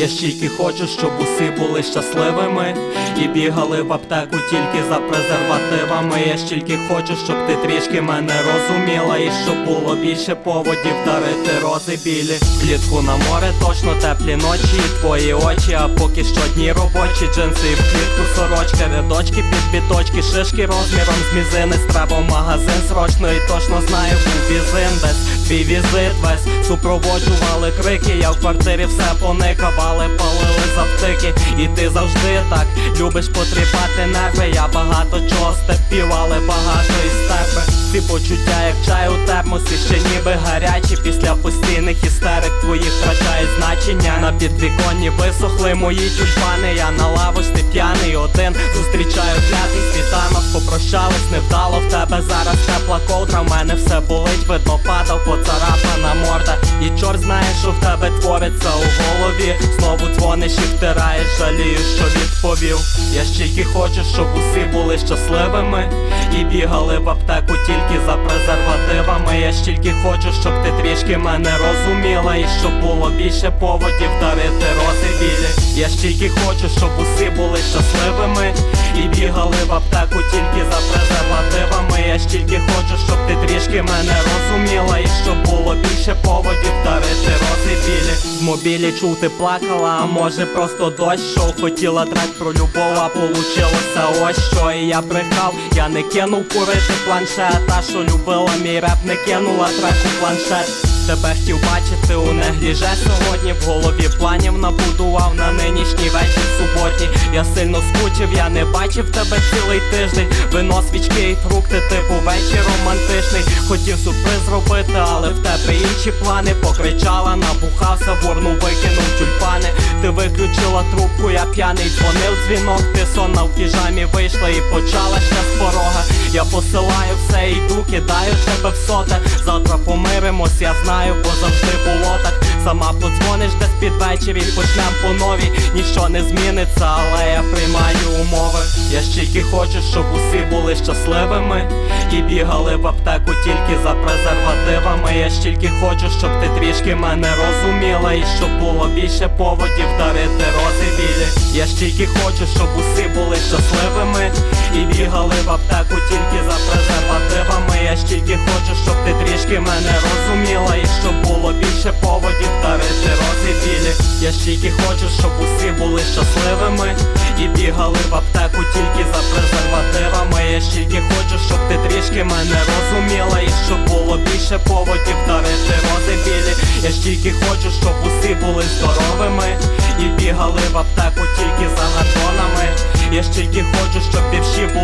Я стільки хочу, щоб усі були щасливими І бігали в аптеку тільки за презервативами. Я стільки хочу, щоб ти трішки мене розуміла, і щоб було більше поводів дарити рози білі. Влітку на море, точно теплі ночі, твої очі, а поки що дні робочі, джинси і в клітку сорочка, рядочки під біточки, шишки розміром з мізини, треба магазин срочно і точно знаю, візин десь твій візит весь супроводжували крики. Я в квартирі все поникавали, палили завтики. І ти завжди так любиш потріпати нерви. Я багато чого степів, але багато із тебе. Ці почуття, як чай у термосі, ще ніби гарячі. Після постійних істерик твоїх втрачають значення. На підвіконні висохли мої тюльпани. Я на лавочці п'яний один. Зустрічаю клятий світанок, попрощались, невдало в тебе зараз тепла ковдра. В мене все болить, видно, падав, дзвониш і втираєш, жалію, що відповів. Я стільки хочу, щоб усі були щасливими і бігали в аптеку тільки за презервативами. Я стільки хочу, щоб ти трішки мене розуміла, і щоб було більше поводів дарити рози білі. Я стільки хочу, щоб усі були щасливими і бігали в аптеку тільки за презервативами. Я стільки хочу, щоб ти трішки мене розуміла, В мобілі чути плакала, а може просто дощ шов Хотіла трек про любов, а получилося ось що. І я брехав, я не кинув курити планшет Та що любила мій реп, не кинула трек планшет Тебе хотів бачити у негліже сьогодні В голові планів набудував на нинішній вечір суботній Я сильно скучив, я не бачив тебе цілий тиждень. Вино, свічки і фрукти, типу вечір романтичний. Хотів сюрприз зробити, але в тебе інші плани. Покричала, набухався, ворну викинув тюльпани. Ти виключила трубку, я п'яний дзвонив дзвінок. Ти сонна в піжамі вийшла і почала ще з порога Я посилаю все, йду, кидаю тебе в соте. Завтра помиримось, я знаю, бо завжди було так. Сама подзвониш десь під вечір і почнем по новій Ніщо не зміниться, але я приймаю умови. Я стільки хочу, щоб усі були щасливими. І бігали в аптеку тільки за презервативами. Я стільки хочу, щоб ти трішки мене розуміла. І щоб було більше поводів дарити рози білі Я стільки хочу, щоб усі були щасливими. І бігали в аптеку тільки за презервативами. Я стільки хочу, щоб ти трішки мене розуміла Я стільки хочу, щоб усі були щасливими. І бігали в аптеку тільки за презервативами. Я стільки хочу, щоб ти трішки мене розуміла. І щоб було більше поводів дарити рози білі. Я стільки хочу, щоб усі були здоровими. І бігали в аптеку тільки за гатонами Я стільки хочу, щоб вірші були